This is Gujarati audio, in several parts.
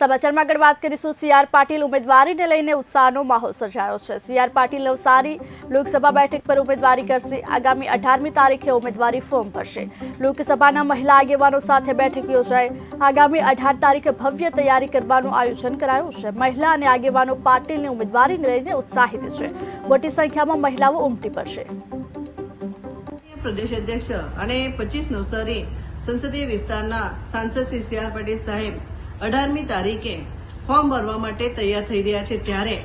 સમાચારમાં આગળ વાત કરીશું. સી આર પાટીલ ઉમેદવારીને લઈને ઉત્સાહનો માહોલ સર્જાયો છે. સી આર પાટીલ નવસારી લોકસભા બેઠક પર ઉમેદવારી કરશે. આગામી અઢારમી તારીખે ઉમેદવારી ફોર્મ ભરશે. લોકસભાના મહિલા આગેવાનો સાથે બેઠક યોજાઈ આગામી અઢાર તારીખે ભવ્ય તૈયારી કરવાનું આયોજન કરાયું છે. મહિલા અને આગેવાનો પાટીલની ઉમેદવારીને લઈને ઉત્સાહિત છે. મોટી સંખ્યામાં મહિલાઓ ઉમટી પડશે. પ્રદેશ અધ્યક્ષ અને પચીસ નવસારી સંસદીય વિસ્તારના સાંસદ શ્રી સી આર પાટીલ સાહેબ અઢારમી તારીખે ફોર્મ ભરવા માટે તૈયાર થઈ રહ્યા છે ત્યારે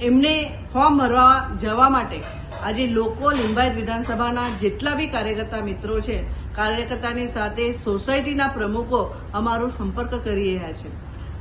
એમને ફોર્મ ભરવા જવા માટે આજે લોકો લિંબાયત વિધાનસભાના જેટલા બી કાર્યકર્તા મિત્રો છે, કાર્યકર્તાની સાથે સોસાયટીના પ્રમુખો અમારો સંપર્ક કરી રહ્યા છે.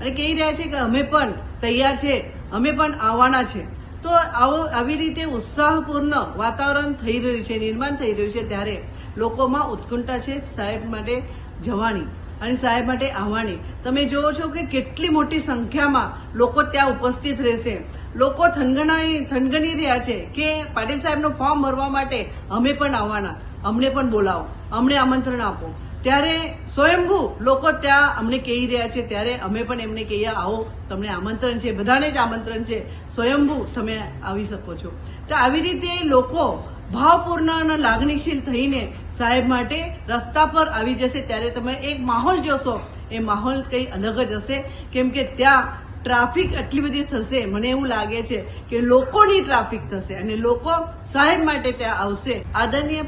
અને કહી રહ્યા છે કે અમે પણ તૈયાર છે, અમે પણ આવવાના છે. તો આવો, આવી રીતે ઉત્સાહપૂર્ણ વાતાવરણ થઈ રહ્યું છે, નિર્માણ થઈ રહ્યું છે ત્યારે લોકોમાં ઉત્કંઠા છે સાહેબ માટે જવાની. અને સાહેબ માટે આવવાની તમે જોવો છો કે કેટલી મોટી સંખ્યામાં લોકો ત્યાં ઉપસ્થિત રહેશે. લોકો થનગણાઈ થનગની રહ્યા છે કે પાટીલ સાહેબનું ફોર્મ ભરવા માટે અમે પણ આવવાના. અમને પણ બોલાવો. અમને આમંત્રણ આપો. ત્યારે સ્વયંભૂ લોકો ત્યાં અમને કહી રહ્યા છે. ત્યારે અમે પણ એમને કહીએ, આવો, તમને આમંત્રણ છે. બધાને જ આમંત્રણ છે. સ્વયંભૂ તમે આવી શકો છો. તો આવી રીતે લોકો ભાવપૂર્ણ અને લાગણીશીલ થઈને સાહેબ માટે રસ્તા પર આવી જશે ત્યારે તમે એક માહોલ જોશો. એ માહોલ કંઈ અલગ જ હશે. કેમ કે ત્યાં ટ્રાફિક આટલી બધી થશે. મને એવું લાગે છે કે લોકોની ટ્રાફિક થશે અને લોકો સાહેબ માટે ત્યાં આવશે. આદરણીય